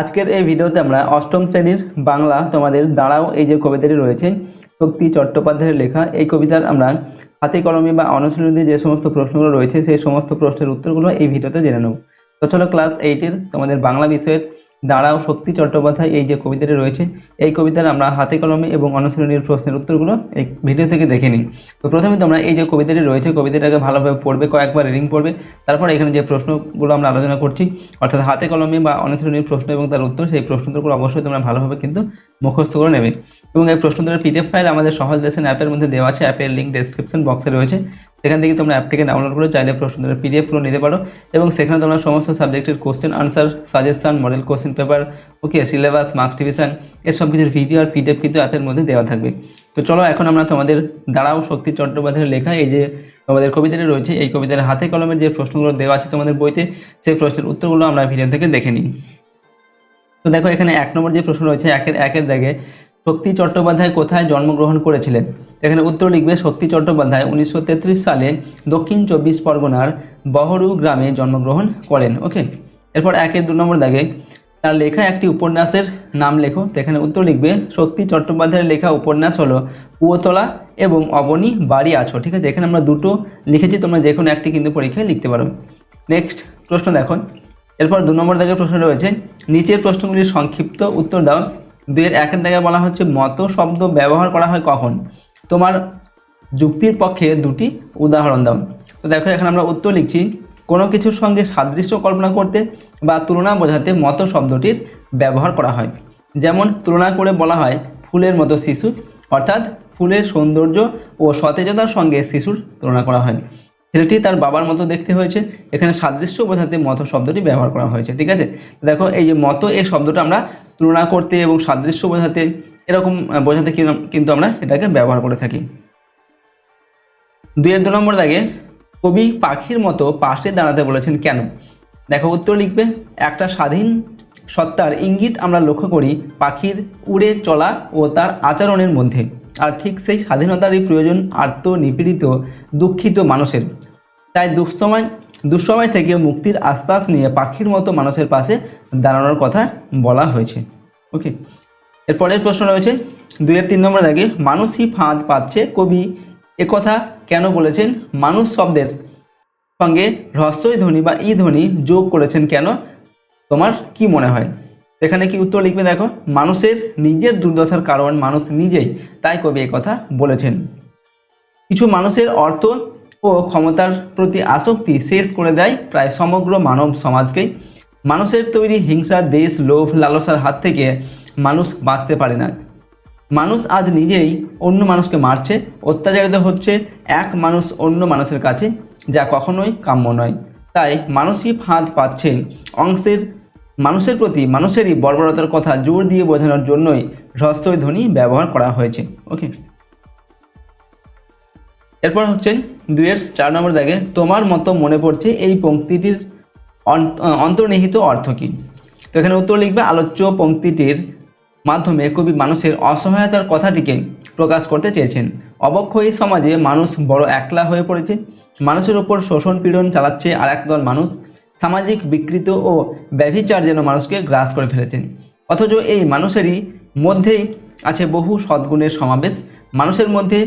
আজকের এই ভিডিওতে আমরা অষ্টম শ্রেণির বাংলা তোমাদের দাঁড়াও, এই যে কবিতাটি রয়েছে, শক্তি চট্টোপাধ্যায়ের লেখা, এই কবিতার আমরা হাতে কলমে বা অনুশীলনী যে সমস্ত প্রশ্নগুলো রয়েছে, সেই সমস্ত প্রশ্নের উত্তরগুলো এই ভিডিওতে জেনে নেব। তো চলো ক্লাস এইটের তোমাদের বাংলা বিষয়ের দাঁড়াও শক্তি চট্টোপাধ্যায়, এই যে কবিতাটি রয়েছে, এই কবিতার আমরা হাতে কলমে এবং অনুশীলনীর প্রশ্নের উত্তরগুলো এই ভিডিও থেকে দেখে নিই। তো প্রথমে তোমরা এই যে কবিতাটি রয়েছে, কবিতাটাকে ভালোভাবে পড়বে, কয়েকবার রিডিং পড়বে, তারপর এখানে যে প্রশ্নগুলো আমরা আলোচনা করছি, অর্থাৎ হাতে কলমে বা অনুশীলনীর প্রশ্ন এবং তার উত্তর, সেই প্রশ্ন উত্তরগুলো অবশ্যই তোমরা ভালোভাবে কিন্তু মুখস্থ করে নেবে। এবং এই প্রশ্ন উত্তরের পিডিএফ ফাইল আমাদের সহজ লেসন অ্যাপের মধ্যে দেওয়া আছে, অ্যাপের লিঙ্ক ডেসক্রিপশন বক্সে রয়েছে। সেখান থেকে তোমরা অ্যাপটিকে ডাউনলোড করে চাইলে প্রশ্ন উত্তরের পিডিএফগুলো নিতে পারো এবং সেখানে তোমরা সমস্ত সাবজেক্টের question answer suggestion model question paper okay syllabus marks division এসব কিছুর ভিডিও আর পিডিএফ কিন্তু অ্যাপের মধ্যে দেওয়া থাকবে। তো চলো এখন আমরা তোমাদের দাঁড়াও শক্তি চট্টোপাধ্যায়ের লেখা এই যে তোমাদের কবিতাটি রয়েছে, এই কবিতার হাতে কলমের যে প্রশ্নগুলো দেওয়া আছে তোমাদের বইতে, সেই প্রশ্নের উত্তরগুলো আমরা ভিডিও থেকে দেখে নিই। তো দেখো এখানে এক নম্বর যে প্রশ্ন রয়েছে, একের একের দাগে শক্তি চট্টোপাধ্যায় কোথায় জন্মগ্রহণ করেছিলেন? এখানে উত্তর লিখবে, শক্তি চট্টোপাধ্যায় উনিশশো তেত্রিশ সালে দক্ষিণ চব্বিশ পরগনার বহরু গ্রামে জন্মগ্রহণ করেন, ওকে? এরপর একের দু নম্বর দাগে, তার লেখা একটি উপন্যাসের নাম লেখো, তো এখানে উত্তর লিখবে, শক্তি চট্টোপাধ্যায়ের লেখা উপন্যাস হলো কুয়োতলা এবং অবনী বাড়ি আছো ঠিক আছে? এখানে আমরা দুটো লিখেছি, তোমরা যে কোনো একটি কিন্তু পরীক্ষায় লিখতে পারো। নেক্সট প্রশ্ন দেখো। এরপর দু নম্বর দাগের প্রশ্ন রয়েছে, নিচের প্রশ্নগুলির সংক্ষিপ্ত উত্তর দাও। দুইয়ের একের দাগে বলা হচ্ছে মত শব্দ ব্যবহার করা হয় কখন? তোমার যুক্তির পক্ষে দুটি উদাহরণ দাও। তো দেখো, এখানে আমরা উত্তর লিখছি, কোনো কিছুর সঙ্গে সাদৃশ্য কল্পনা করতে বা তুলনা বোঝাতে মতো শব্দটির ব্যবহার করা হয়। যেমন তুলনা করে বলা হয় ফুলের মতো শিশু, অর্থাৎ ফুলের সৌন্দর্য ও সতেজতার সঙ্গে শিশুর তুলনা করা হয়। ছেলেটি তার বাবার মতো দেখতে হয়েছে, এখানে সাদৃশ্য বোঝাতে মতো শব্দটি ব্যবহার করা হয়েছে, ঠিক আছে? দেখো, এই যে মতো, এই শব্দটা আমরা তুলনা করতে এবং সাদৃশ্য বোঝাতে এরকম বোঝাতে কিন্তু আমরা এটাকে ব্যবহার করে থাকি। দুইয়ের দু নম্বর দাগে, কবি পাখির মতো পাশে দাঁড়াতে বলেছেন, কেন? দেখো, উত্তর লিখবে, একটা স্বাধীন সত্তার ইঙ্গিত আমরা লক্ষ্য করি পাখির উড়ে চলা ও তার আচরণের মধ্যে। আর ঠিক সেই স্বাধীনতারই প্রয়োজন আর্ত নিপীড়িত দুঃখিত মানুষের। তাই দুঃসময় দুঃসময় থেকে মুক্তির আশ্বাস নিয়ে পাখির মতো মানুষের পাশে দাঁড়ানোর কথা বলা হয়েছে। ওকে এরপরের প্রশ্ন রয়েছে, দুইয়ের তিন নম্বর দাগে মানুষই ফাঁদ পাচ্ছে? কবি একথা কেন বলেছেন? মানুষ শব্দের সঙ্গে হ্রস্বই ধ্বনি বা ই ধ্বনি যোগ করেছেন কেন? তোমার কি মনে হয়? এখানে কি উত্তর লিখবে দেখো, মানুষের নিজের দুর্দশার কারণ মানুষ নিজেই, তাই কবি কথা বলেছেন। কিছু মানুষের অর্থ ও ক্ষমতার প্রতি আসক্তি শেষ করে দেয় প্রায় সমগ্র মানব সমাজকেই মানুষের তৈরি হিংসা, দেশ, লোভ, লালসার হাত থেকে মানুষ বাঁচতে পারে না। মানুষ আজ নিজেই অন্য মানুষকে মারছে, অত্যাচারিত হচ্ছে এক মানুষ অন্য মানুষের কাছে, যা কখনোই কাম্য নয়। তাই মানুষই ফাঁদ পাচ্ছে। অংশের, মানুষের প্রতি মানুষেরই বর্বরতার কথা জোর দিয়ে বোঝানোর জন্যই হ্রস্বই ধ্বনি ব্যবহার করা হয়েছে। ওকে এরপর হচ্ছে দুইয়ের চার নম্বর দাগে তোমার মতো মনে পড়ছে এই পঙ্ক্তিটির অন্তর্নিহিত অর্থ কী? তো এখানে উত্তর লিখবে, আলোচ্য পঙ্ক্তিটির মাধ্যমে কবি মানুষের অসহায়তার কথাটিকে প্রকাশ করতে চেয়েছেন। অবক্ষয়ী সমাজে মানুষ বড় একলা হয়ে পড়েছে। মানুষের ওপর শোষণ পীড়ন চালাচ্ছে আর একদল মানুষ। সামাজিক বিকৃত ও ব্যভিচার যেন মানুষকে গ্রাস করে ফেলেছেন। অথচ এই মানুষেরই মধ্যেই আছে বহু সদ্গুণের সমাবেশ। মানুষের মধ্যে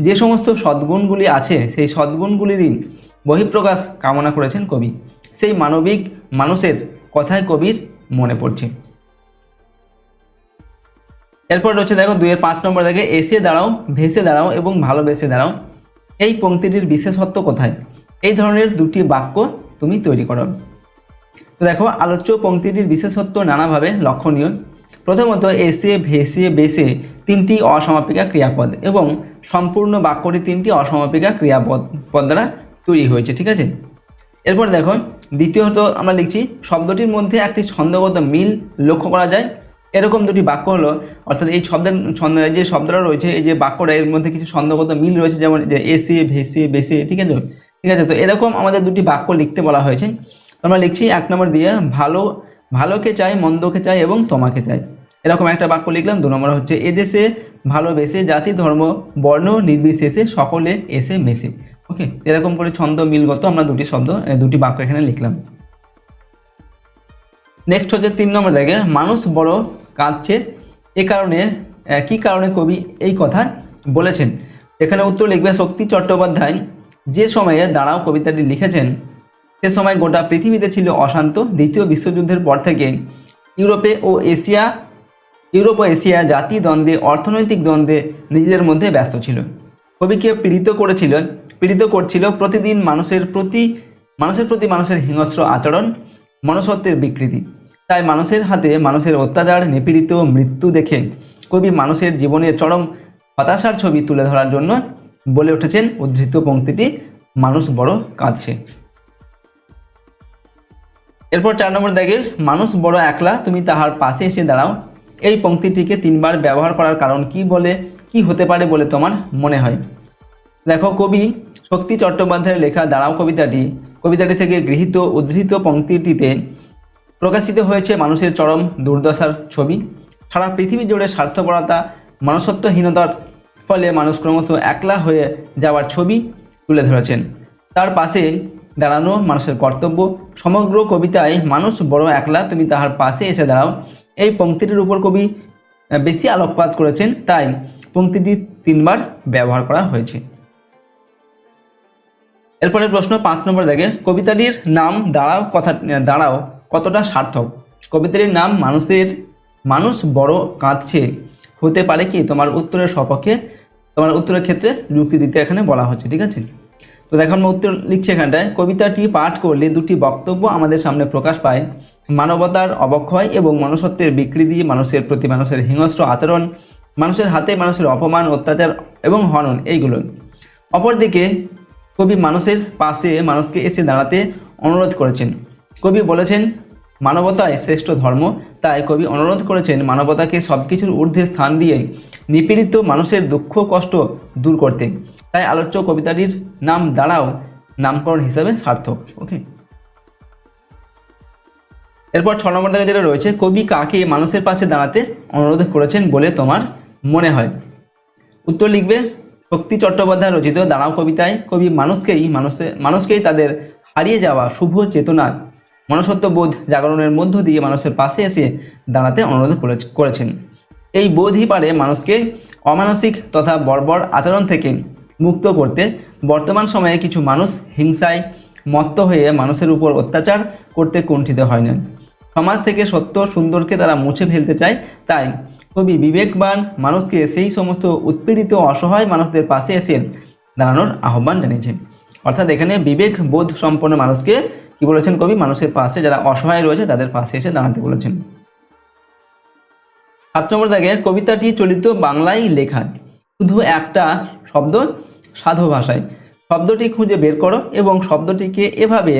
যে সমস্ত সদ্গুণগুলি আছে, সেই সদ্গুণগুলিরই বহিঃপ্রকাশ কামনা করেছেন কবি। সেই মানবিক মানুষের কথায় কবির মনে পড়ছে। এরপর রয়েছে দেখো দুইয়ের পাঁচ নম্বর দেখে, এসে দাঁড়াও, ভেসে দাঁড়াও এবং ভালোবেসে দাঁড়াও। এই পংক্তিটির বিশেষত্ব কোথায়? এই ধরনের দুটি বাক্য তুমি তৈরি করো। তো দেখো, আলোচ্য পংক্তিটির বিশেষত্ব নানাভাবে লক্ষণীয়। প্রথমত, এসে, ভেসে, বেসে তিনটি অসমাপিকা ক্রিয়াপদ এবং সম্পূর্ণ বাক্যটি তিনটি অসমাপিকা ক্রিয়াপদ পদ দ্বারা তৈরি হয়েছে, ঠিক আছে? এরপর দেখো দ্বিতীয়ত আমরা লিখছি, শব্দটির মধ্যে একটি ছন্দগত মিল লক্ষ্য করা যায়। এরকম দুটি বাক্য হলো, অর্থাৎ এই শব্দের ছন্দ যে শব্দটা রয়েছে, এই যে বাক্যটা, এর মধ্যে কিছু ছন্দগত মিল রয়েছে, যেমন যে এসে ভেসে বেসে ঠিক আছে? ঠিক আছে, তো এরকম আমাদের দুটি বাক্য লিখতে বলা হয়েছে। আমরা লিখছি, এক নম্বর দিয়ে, ভালো, ভালোকে চাই, মন্দকে চাই এবং তোমাকে চাই। এরকম একটা বাক্য লিখলাম, দু নম্বর হচ্ছে, এদেশে ভালোবেসে জাতি, ধর্ম, বর্ণ নির্বিশেষে সকলে এসে মেসে ওকে এরকম করে ছন্দ মিলগত, আমরা দুটি শব্দ দুটি বাক্য এখানে লিখলাম। নেক্সট হচ্ছে তিন নম্বর দেখে মানুষ বড় কাঁদছে, এ কারণে কি কারণে কবি এই কথা বলেছেন? এখানে উত্তর লিখবে শক্তি চট্টোপাধ্যায়, যে সময়ে দাঁড়াও কবিতাটি লিখেছেন, সে সময় গোটা পৃথিবীতে ছিল অশান্ত। দ্বিতীয় বিশ্বযুদ্ধের পর থেকে, ইউরোপে ও এশিয়া ইউরোপ ও এশিয়া জাতি দ্বন্দ্বে, অর্থনৈতিক দ্বন্দ্বে নিজেদের মধ্যে ব্যস্ত ছিল। কবিকে পীড়িত করেছিল, পীড়িত করছিল প্রতিদিন মানুষের প্রতি মানুষের প্রতি মানুষের হিংস্র আচরণ মনসত্বের বিকৃতি। তাই মানুষের হাতে মানুষের অত্যাচার, নিপীড়িত মৃত্যু দেখে কবি মানুষের জীবনের চরম হতাশার ছবি তুলে ধরার জন্য বলে উঠেছেন উদ্ধৃত পংক্তিটি, মানুষ বড় কাঁদছে। এরপর চার নম্বর দেখে মানুষ বড় একলা, তুমি তাহার পাশে এসে দাঁড়াও। এই পংক্তিটিকে তিনবার ব্যবহার করার কারণ কি বলে, কি হতে পারে বলে তোমার মনে হয়? দেখো, কবি শক্তি চট্টোপাধ্যায়ের লেখা দাঁড়াও কবিতাটি কবিতাটি থেকে গৃহীত উদ্ধৃত পংক্তিটিতে প্রকাশিত হয়েছে মানুষের চরম দুর্দশার ছবি। সারা পৃথিবী জুড়ে স্বার্থপরতা মনসত্বহীনতার ফলে মানুষ ক্রমশ একলা হয়ে যাওয়ার ছবি তুলে ধরেছেন। তার পাশে দাঁড়ানো মানুষের কর্তব্য। সমগ্র কবিতায়, মানুষ বড় একলা, তুমি তাহার পাশে এসে দাঁড়াও। এই পংক্তিটির উপর কবি বেশি আলোকপাত করেছেন, তাই পংক্তিটি তিনবার ব্যবহার করা হয়েছে। এরপরে প্রশ্ন পাঁচ নম্বর দেখে, কবিতাটির নাম দাঁড়াও কথা, দাঁড়াও কতটা সার্থক? কবিতাটির নাম, মানুষের, মানুষ বড় কাঁদছে, হতে পারে কি? তোমার উত্তরের সপক্ষে, তোমার উত্তরের ক্ষেত্রে যুক্তি দিতে এখানে বলা হচ্ছে, ঠিক আছে? তো দেখো উত্তর লিখছে এখানটায়। কবিতাটি পাঠ করলে দুটি বক্তব্য আমাদের সামনে প্রকাশ পায়। মানবতার অবক্ষয় এবং মনুষ্যত্বের বিকৃতি, মানুষের প্রতি মানুষের হিংস্র আচরণ, মানুষের হাতে মানুষের অপমান, অত্যাচার এবং হনন এইগুলো। অপরদিকে কবি মানুষের পাশে মানুষকে এসে দাঁড়াতে অনুরোধ করেছেন। কবি বলেছেন মানবতায় শ্রেষ্ঠ ধর্ম, তাই কবি অনুরোধ করেছেন মানবতাকে সব কিছুর ঊর্ধ্বে স্থান দিয়ে নিপীড়িত মানুষের দুঃখ, কষ্ট দূর করতে। তাই আলোচ্য কবিতাটির নাম দাঁড়াও, নামকরণ হিসাবে সার্থক। ওকে এরপর ছ নম্বর থেকে যেটা রয়েছে, কবি কাকে মানুষের পাশে দাঁড়াতে অনুরোধ করেছেন বলে তোমার মনে হয়? উত্তর লিখবে, শক্তি চট্টোপাধ্যায় রচিত দাঁড়াও কবিতায়, কবি মানুষকেই, মানুষে, মানুষকেই তাদের হারিয়ে যাওয়া শুভ চেতনা মনসত্ববোধ জাগরণের মধ্য দিয়ে মানুষের পাশে এসে দাঁড়াতে অনুরোধ করে- করেছেন। এই বোধই পারে মানুষকে অমানসিক তথা বর্বর আচরণ থেকে মুক্ত করতে বর্তমান সময়ে কিছু মানুষ হিংসায় মত্ত হয়ে মানুষের উপর অত্যাচার করতে কুণ্ঠিত হয় না। সমাজ থেকে সত্য সুন্দরকে তারা মুছে ফেলতে চায়, তাই কবি বিবেকবান মানুষকে সেই সমস্ত উৎপীড়িত অসহায় মানুষদের পাশে এসে দাঁড়ানোর আহ্বান জানিয়েছেন। অর্থাৎ এখানে বিবেক বোধ সম্পন্ন মানুষকে কি বলেছেন কবি? মানুষের পাশে যারা অসহায় রয়েছে, তাদের পাশে এসে দাঁড়াতে বলেছেন। সাত নম্বর দাগে কবিতাটি চলিত বাংলায় লেখা। শুধু একটা শব্দ, সাধু ভাষায়। শব্দটি খুঁজে বের করো এবং শব্দটিকে এভাবে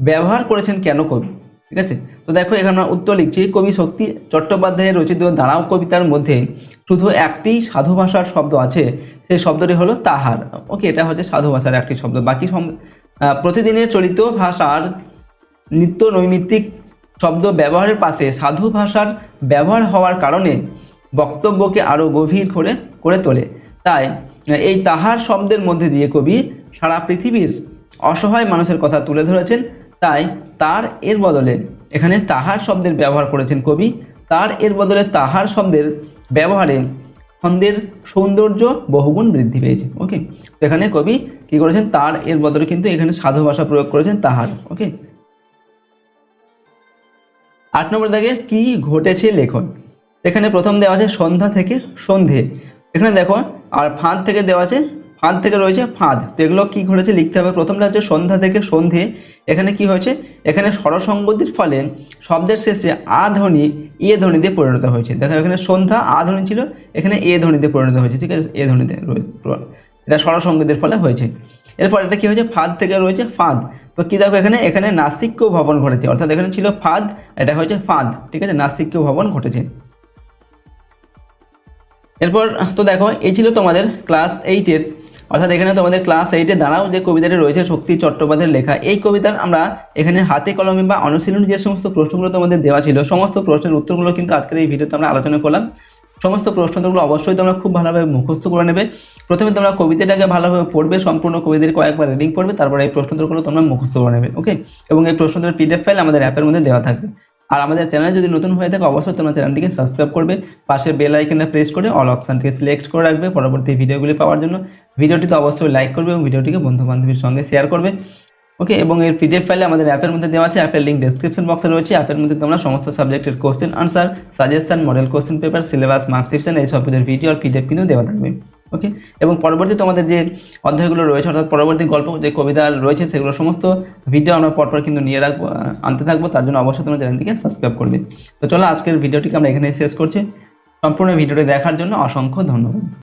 ব্যবহার করেছেন কেন কবি? ঠিক আছে? তো দেখো, এখানে আমরা উত্তর লিখছি, কবি শক্তি চট্টোপাধ্যায়ের রচিত দাঁড়াও কবিতার মধ্যে শুধু একটি সাধু ভাষার শব্দ আছে, সেই শব্দটি হলো তাহার। ওকে, এটা হচ্ছে সাধু ভাষার একটি শব্দ। বাকি প্রতিদিনের চলিত ভাষার নিত্য নৈমিত্তিক শব্দ ব্যবহারের পাশে সাধু ভাষার ব্যবহার হওয়ার কারণে বক্তব্যকে আরও গভীর করে করে তোলে। তাই, এই তাহার শব্দের মধ্যে দিয়ে কবি সারা পৃথিবীর অসহায় মানুষের কথা তুলে ধরেছেন। তাই, তার এর বদলে এখানে তাহার শব্দের ব্যবহার করেছেন কবি। তার এর বদলে তাহার শব্দের ব্যবহারে ছন্দের সৌন্দর্য বহুগুণ বৃদ্ধি পেয়েছে। ওকে এখানে কবি কি করেছেন? তার এর বদলে কিন্তু এখানে সাধু ভাষা প্রয়োগ করেছেন তাহার ওকে আট নম্বর দাগে, কি ঘটেছে লেখন? এখানে প্রথম দেওয়া আছে সন্ধ্যা থেকে সন্ধে। এখানে দেখো, আর ফাঁদ থেকে দেওয়া আছে, ফাঁদ থেকে রয়েছে ফাঁদ। তো এগুলো কি ঘটেছে লিখতে হবে। প্রথমটা হচ্ছে সন্ধ্যা থেকে সন্ধে। এখানে কি হয়েছে? এখানে স্বরসঙ্গতির ফলে শব্দের শেষে আ ধ্বনি, এ ধ্বনিতে পরিণত হয়েছে। দেখো এখানে সন্ধ্যা আ ধ্বনি ছিল, এখানে এ ধ্বনিতে পরিণত হয়েছে, ঠিক আছে? এ ধ্বনিতে এটা স্বরসঙ্গতির ফলে হয়েছে। এরপর এটা কী হয়েছে? ফাঁদ থেকে রয়েছে ফাঁদ। তো কী দেখো এখানে? এখানে নাসিক্য ভবন ঘটেছে। অর্থাৎ এখানে ছিল ফাঁদ, এটা হয়েছে ফাঁদ। ঠিক আছে? নাসিক্য ভবন ঘটেছে। এরপর তো দেখো, এই ছিল তোমাদের ক্লাস এইটের অর্থাৎ এখানে তোমাদের ক্লাস এইটে দাঁড়াও, যে কবিতাটি রয়েছে শক্তি চট্টোপাধ্যায়ের লেখা। এই কবিতার আমরা এখানে হাতে কলমে বা অনুশীলনী যে সমস্ত প্রশ্নগুলো তোমাদের দেওয়া ছিল, সমস্ত প্রশ্নের উত্তরগুলো কিন্তু আজকের এই ভিডিওতে আমরা আলোচনা করলাম। সমস্ত প্রশ্নগুলো অবশ্যই তোমরা খুব ভালোভাবে মুখস্থ করে নেবে। প্রথমে তোমরা কবিতাটাকে ভালোভাবে পড়বে, সম্পূর্ণ কবিদের কয়েকবার রিডিং পড়বে, তারপরে এই প্রশ্নোত্তরগুলো তোমরা মুখস্থ করে নেবে ওকে এবং এই প্রশ্নোত্তর পিডিএফ ফাইল আমাদের অ্যাপের মধ্যে দেওয়া থাকবে। আর আমাদের চ্যানেলে যদি নতুন হয়ে থাকে, অবশ্যই তোমরা চ্যানেলটিকে সাবস্ক্রাইব করবে। পাশে বেল আইকনে প্রেস করে অল অপশানটিকে সিলেক্ট করে রাখবে পরবর্তী ভিডিওগুলি পাওয়ার জন্য। ভিডিওটিতে অবশ্যই লাইক করবে এবং ভিডিওটিকে বন্ধু বান্ধবীর সঙ্গে শেয়ার করবে। ওকে, এবং এর পিডিএফ ফাইলে আমাদের অ্যাপের মধ্যে দেওয়া আছে অ্যাপের লিঙ্ক ডেসক্রিপশন বক্সে রয়েছে। অ্যাপের মধ্যে তোমরা সমস্ত সাবজেক্টের question answer suggestion model question paper syllabus মার্কশিপশন এই সব কিছুর ভিডিও আর পিডিএফ কিন্তু দেওয়া থাকবে, ওকে? এবং পরবর্তী তোমাদের যে অধ্যায়গুলো রয়েছে, অর্থাৎ পরবর্তী গল্প, যে কবিতা রয়েছে, সেগুলো সমস্ত ভিডিও আমরা পরপর কিন্তু নিয়ে রাখব আনতে থাকব। তার জন্য অবশ্যই তোমরা চ্যানেলটিকে সাবস্ক্রাইব করবে। তো চলো, আজকের ভিডিওটিকে আমরা এখানেই শেষ করছি। সম্পূর্ণ ভিডিওটি দেখার জন্য অসংখ্য ধন্যবাদ।